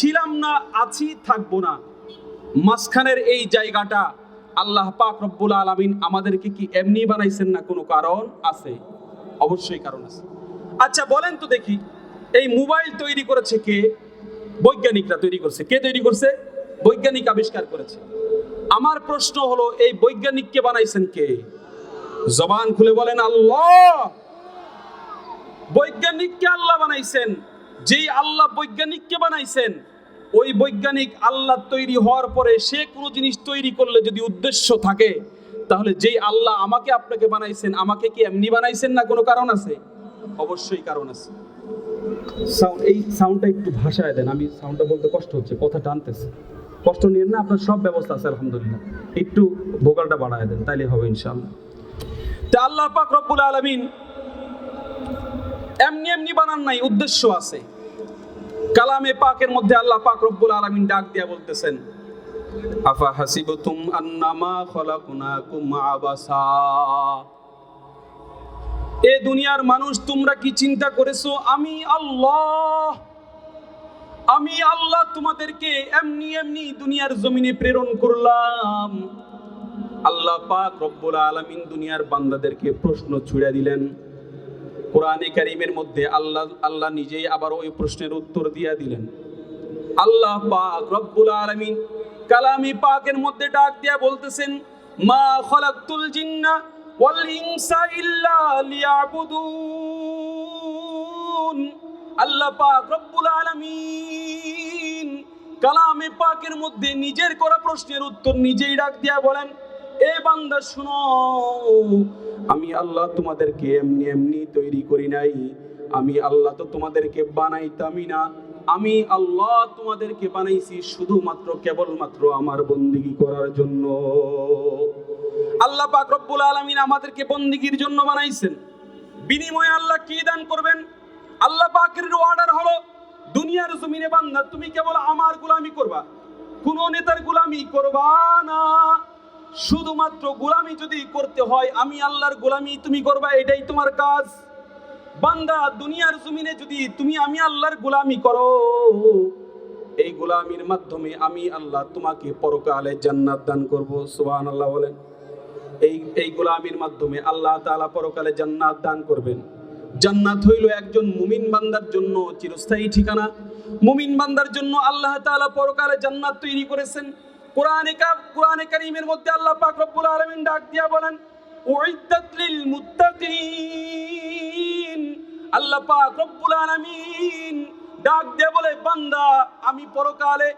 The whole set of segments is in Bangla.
ছিলাম না, আছি, থাকব না। মাঝখানের এই জায়গাটা আল্লাহ পাক রব্বুল আলামিন আমাদেরকে কি এমনি বানাইছেন না কোনো কারণ আছে? অবশ্যই কারণ আছে। আচ্ছা বলেন তো দেখি, এই মোবাইল তৈরি করেছে কে? বৈজ্ঞানিকরা তৈরি করছে। কে তৈরি করছে? বৈজ্ঞানিক আবিষ্কার করেছে। আমার প্রশ্ন হলো, এই বৈজ্ঞানিককে বানাইছেন কে? জবান খুলে বলেন, আল্লাহ! বৈজ্ঞানিককে আল্লাহ বানাইছেন? যেই আল্লাহ বৈজ্ঞানিককে বানাইছেন ওই বৈজ্ঞানিক আল্লাহ তৈরি হওয়ার পরে সে কোনো জিনিস তৈরি করলে যদি উদ্দেশ্য থাকে, তাহলে যেই আল্লাহ আমাকে আপনাকে বানাইছেন, আমাকে কি এমনি বানাইছেন না কোনো কারণ আছে? অবশ্যই কারণ আছে। সাউন্ড এই সাউন্ডটা একটু ভাষায় দেন, আমি সাউন্ডটা বলতে কষ্ট হচ্ছে, কথা টানতেছে। কষ্ট নিয়েন না, আপনার সব ব্যবস্থা আছে, আলহামদুলিল্লাহ। একটু ভোকালটা বাড়ায় দেন তাইলে হবে ইনশাআল্লাহ। তা আল্লাহ পাক রব্বুল আলামিন এমনি এমনি বানান নাই, উদ্দেশ্য আছে। কালামে পাকের মধ্যে আল্লাহ পাক রব্বুল আলামিন ডাক দিয়া বলতেছেন, আফা হাসিবতুম আন্নামা খলাকুনাকুম আবাসা? এ দুনিয়ার মানুষ, তোমরা কি চিন্তা করেছ? আমি আল্লাহ। আমি আল্লাহ তোমাদেরকে এমনি এমনি দুনিয়ার জমিনে প্রেরণ করলাম। আল্লাহ পাক রব্বুল আলামিন দুনিয়ার বান্দাদেরকে প্রশ্ন ছুড়ে দিলেন কোরআনে কারিমের মধ্যে আল্লাহ আল্লাহ নিজেই আবার ওই প্রশ্নের উত্তর দিয়ে দিলেন। আল্লাহ পাক রব্বুল আলামিন কালামি পাকের মধ্যে ডাক দিয়া বলতেছেন, মা খলাকতুল জিন্না ওয়াল ইনসা ইল্লা লিয়াবুদুন। আল্লাহ পাক রব্বুল আলামিন কালামে পাকের মধ্যে নিজের করা প্রশ্নের উত্তর নিজেই ডাক দিয়া বলেন, এ বান্দা শুনো আমি আল্লাহ তোমাদেরকে এমনি এমনি তৈরি করি নাই। আমি আল্লাহ তো তোমাদেরকে বানাইতামই না। আমি আল্লাহ তোমাদেরকে বানাইছি শুধুমাত্র, কেবলমাত্র আমার বন্দিগি করার জন্য। আল্লাহ পাক রব্বুল আলামিন আমাদেরকে বন্দিগির জন্য বানাইছেন। বিনিময়ে আল্লাহ কি দান করবেন? আল্লাহ পাকের অর্ডার হলো, দুনিয়ার জমিনে বান্দা, তুমি কেবল আমার গোলামি করবা, কোন নেতার গোলামি করবা না। শুধুমাত্র গোলামি যদি করতে হয়, আমি আল্লাহর গোলামি তুমি করবা, এটাই তোমার কাজ। বান্দা, দুনিয়ার জমিনে যদি তুমি আমি আল্লাহর গোলামি করো, এই গোলামির মাধ্যমে আমি আল্লাহ তোমাকে পরকালে জান্নাত দান করব, সুবহানাল্লাহ বলেন। এই এই গোলামির মাধ্যমে আল্লাহ তাআলা পরকালে জান্নাত দান করবেন। জান্নাত হইল একজন মুমিন বান্দার জন্য চিরস্থায়ী ঠিকানা। মুমিন বান্দার জন্য আল্লাহ তাআলা পরকালে জান্নাত তৈরি করেছেন। কোরআনে কোরআনে কারীমের মধ্যে আল্লাহ পাক রব্বুল আলামিন ডাক দিয়া বলেন, উইদ্দাত মুত্তাকিন আল্লাহ পাক রব্বুল ডাক দিয়ে বলে, বান্দা, আমি পরকালে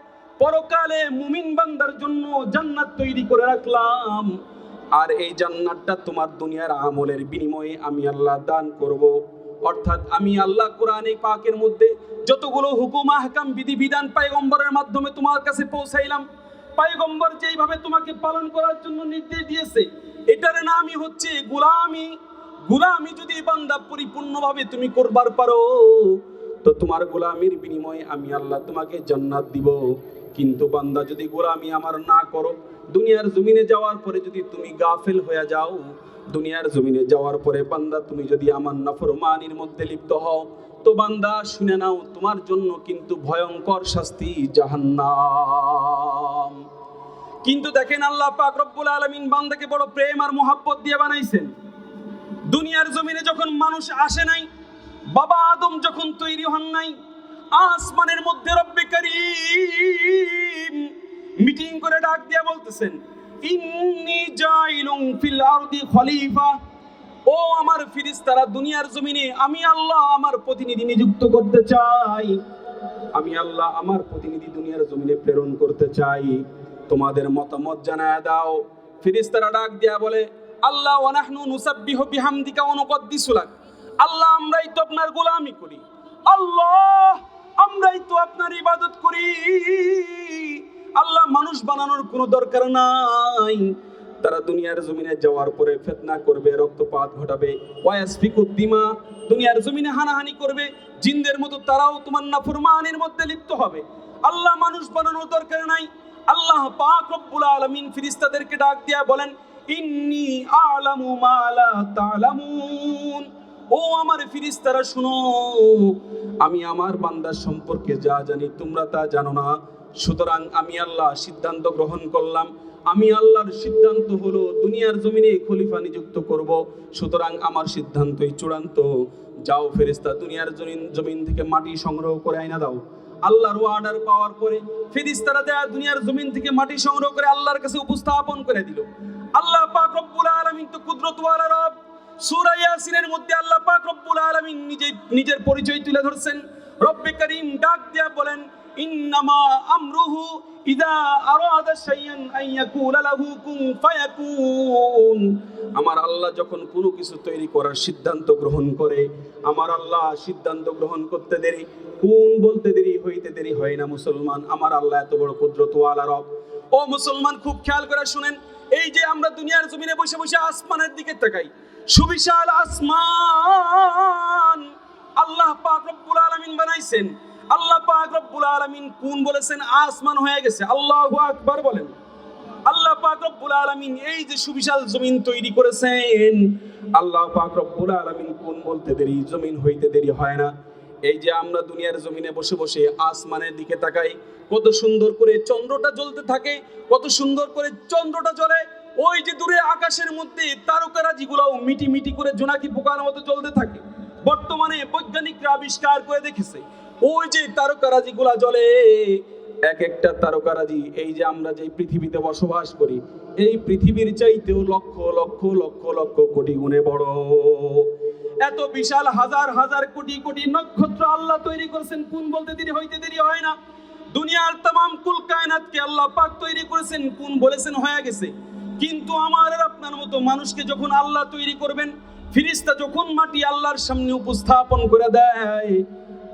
পরকালে মুমিন বান্দার জন্য জান্নাত তৈরি করে রাখলাম। আর এই জান্নাতটা তোমার দুনিয়ার আমলের বিনিময়ে আমি আল্লাহ দান করব। অর্থাৎ আমি আল্লাহ কোরআনে পাকের মধ্যে যতগুলো হুকুম, আহকাম বিধি বিধান পায়গম্বরের মাধ্যমে তোমার কাছে পৌঁছাইলাম পায়গম্বর যেইভাবে তোমাকে পালন করার জন্য নির্দেশ দিয়েছে, এটার নামই হচ্ছে গুলামি। গুলামি যদি বান্দা পরিপূর্ণভাবে তুমি করবার পারো, তো তোমার গোলামির বিনিময়ে আমি আল্লাহ তোমাকে জান্নাত দিব। কিন্তু বান্দা যদি গোলামি আমার না করো, দুনিয়ার জমিনে যাওয়ার পরে যদি তুমি গাফেল হয়ে যাও দুনিয়ার জমিনে যাওয়ার পরে বান্দা, তুমি যদি আমার নাফরমানির মধ্যে লিপ্ত হও, তো বান্দা, শুনে নাও, তোমার জন্য কিন্তু ভয়ঙ্কর শাস্তি জাহান্নাম। কিন্তু দেখেন আল্লাহ পাক রব্বুল আলামিন বান্দাকে বড় প্রেম আর মোহাব্বত দিয়ে বানাইছেন। দুনিয়ার জমিনে যখন মানুষ আসে নাই, বাবা আদম যখন তৈরি হন নাই, আসমানের মধ্যে রব্বে করিম মিটিং করে ডাক দিয়া বলতেছেন ইন্নি জাইলুম ফিল আরদি খলিফা। ও আমার ফিরিস্তারা, দুনিয়ার জমিনে আমি আল্লাহ আমার প্রতিনিধি নিযুক্ত করতে চাই। আমি আল্লাহ আমার প্রতিনিধি দুনিয়ার জমিনে প্রেরণ করতে চাই। তোমাদের মতামত জানায় দাও। ফিরিস্তারা ডাক দিয়া বলে, আল্লাহ ওয়ানাহনু নুসাব্বিহু বিহামদিকা ওয়া নুকদ্দিসু লাক। আল্লাহ, আমরাই তো আপনার গোলামি করি। আল্লাহ, আমরাই তো আপনার ইবাদত করি। আল্লাহ মানুষ বানানোর কোনো দরকার নাই। তারা দুনিয়ার জমিনে যাওয়ার পরে ফেতনা করবে, রক্তপাত ঘটাবে ওয়াসফিকুদ্দিমা দুনিয়ার জমিনে হানাহানি করবে, জিনদের মতো তারাও তোমার নাফরমানের মধ্যে লিপ্ত হবে। আল্লাহ মানুষ বানানোর দরকার নাই। আল্লাহ পাক রব্বুল আলামিন ফিরিস্তাদেরকে ডাক দিয়া বলেন, ইন্নি আলামু মা লা তা'লামুন। ও আমার ফিরিস্তারা, শুনো, আমি আমার বান্দার সম্পর্কে যা জানি তোমরা তা জানো না। সুতরাং আমি আল্লাহ সিদ্ধান্ত গ্রহণ করলাম। আমি আল্লাহর সিদ্ধান্ত হলো দুনিয়ার জমিনে খলিফা নিযুক্ত করব। সুতরাং আমার সিদ্ধান্তই চূড়ান্ত। যাও ফেরেস্তা দুনিয়ার জমিন জমিন থেকে মাটি সংগ্রহ করে আইনা দাও। আল্লাহর অর্ডার পাওয়ার পরে ফেরেশতারা দেয়া দুনিয়ার জমিন থেকে মাটি সংগ্রহ করে আল্লাহর কাছে উপস্থাপন করে দিল। আল্লাহ পাক রব্বুল আলামিন তো কুদরতওয়ালা রব। সূরা ইয়াসিনের মধ্যে আল্লাহ পাক রব্বুল আলামিন নিজে নিজের পরিচয় তুলে ধরছেন। রব্বে করিম ডাক দিয়া বলেন ইদা আমার আল্লাহ যখন কোনো কিছু তৈরি করার সিদ্ধান্ত গ্রহণ করে, আমার আল্লাহ সিদ্ধান্ত গ্রহণ করতে দেরি, কোন বলতে দেরি, হইতে দেরি হয় না মুসলমান। আমার আল্লাহ এত বড় কুদরতওয়ালা রব। ও মুসলমান, খুব খেয়াল করে শুনেন, এই যে আমরা দুনিয়ার জমিনে বসে বসে আসমানের দিকে তাকাই, সুবিশাল আসমান আল্লাহ পাক রব্বুল আলামিন বানাইছেন। আল্লাহ পাক রব্বুল কোন বলেছেন? আসমান হয়ে গেছে। আকবার বলেন। আল্লাহ পাক রব্বুল এই যে সুবিশাল জমিন তৈরি করেছেন, আল্লাহ পাক রব্বুল কোন বলতে দেরি? জমিন হইতে দেরি হয় না। এই যে আমরা দুনিয়ার জমিনে বসে বসে আসমানের দিকে তাকাই, কত সুন্দর করে চন্দ্রটা জ্বলতে থাকে, কত সুন্দর করে চন্দ্রটা জ্বলে। ওই যে দূরে আকাশের মধ্যে তারকারাজিগুলাও মিটি মিটি করে জোনাকি পোকার মতো জ্বলতে থাকে। বর্তমানে বৈজ্ঞানিকরা আবিষ্কার করে দেখেছে ওই যে তারকারাজি গুলা জ্বলে এক একটা তারকারাজি, এই যে আমরা যে পৃথিবীতে বসবাস করি, এই পৃথিবীর চাইতেও লক্ষ লক্ষ লক্ষ লক্ষ কোটি গুণে বড়। এত বিশাল হাজার হাজার কোটি কোটি নক্ষত্র আল্লাহ তৈরি করেছেন, কোন বলতে দেরি হইতে দেরি হয় না। দুনিয়ার তাম কুল কায়নাতকে আল্লাহ পাক তৈরি করেছেন, কোন বলেছেন হয়ে গেছে। কিন্তু আমার আর আপনার মতো মানুষকে যখন আল্লাহ তৈরি করবেন, ফিরিস্তা যখন মাটি আল্লাহর সামনে উপস্থাপন করে দেয়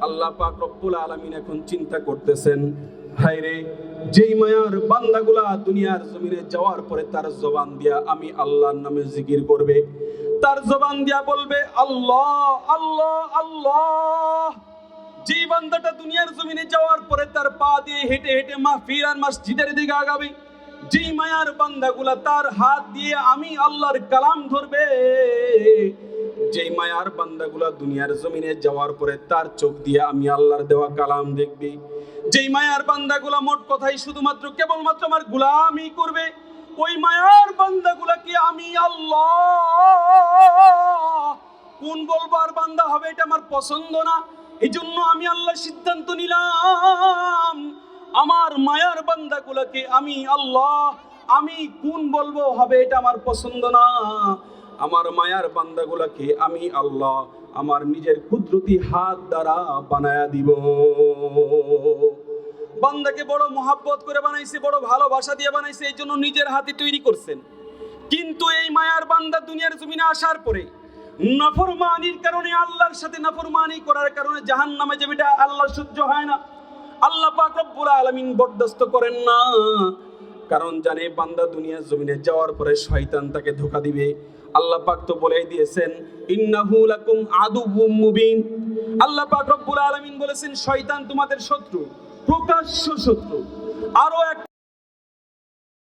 আল্লাহ পাক রব্বুল আলামিন এখন চিন্তা করতেছেন, হায়রে, যেই মায়ার বান্দাগুলা দুনিয়ার জমিনে যাওয়ার পরে তার জবান দিয়া আমি আল্লাহর নামে জিকির করবে। তার জবান দিয়া বলবে, আল্লাহ আল্লাহ আল্লাহ। যেই বান্দাটা দুনিয়ার জমিনে যাওয়ার পরে তার পা দিয়ে হেঁটে হেঁটে মাহফির আর মসজিদের দিকে আগাবে, যেই মায়ার বান্দাগুলা তার হাত দিয়ে আমি আল্লাহর কালাম ধরবে। যেই মায়ার বান্দাগুলা দুনিয়ার জমিনে যাওয়ার পরে তার চোখ দিয়ে আমি আল্লাহর দেওয়া কালাম দেখবি। যেই মায়ার বান্দাগুলা মোট কথাই শুধুমাত্র কেবলমাত্র আমার গুলামি করবে, ওই মায়ার বান্দাগুলাকে আমি আল্লাহ কোন বলবার বান্দা হবে এটা আমার পছন্দ না। এই জন্য আমি আল্লাহ সিদ্ধান্ত নিলাম, আমার মায়ার বান্দাগুলাকে আমি আল্লাহ আমি কোন বলব হবে এটা আমার পছন্দ না। আমার মায়ার বান্দাগুলাকে আমি আল্লাহ আমার নিজের কুদরতি হাত দ্বারা বানায়া দিব। বান্দাকে বড় মহাব্বত করে বানাইছে, বড় ভালোবাসা দিয়ে বানাইছে, এই জন্য নিজের হাতে তৈরি করছেন। কিন্তু এই মায়ার বান্দা দুনিয়ার জমিনে আসার পরে নফরমানির কারণে, আল্লাহর সাথে নফরমানি করার কারণে জাহান নামে যে এটা আল্লাহ সহ্য হয় না, আল্লাহ পাক রব্বুল আলামিন বরদাস্ত করেন না। কারণ জানে বান্দা দুনিয়ার জমিনে যাওয়ার পরে শয়তান তাকে ধোকা দিবে। আল্লাহ পাক তো বলেই দিয়েছেন, ইন্নাহু লাকুম আদুউম মুবিন। আল্লাহ পাক রব্বুল আলামিন বলেছেন, শয়তান তোমাদের শত্রু, প্রকাশ্য শত্রু। আরও এক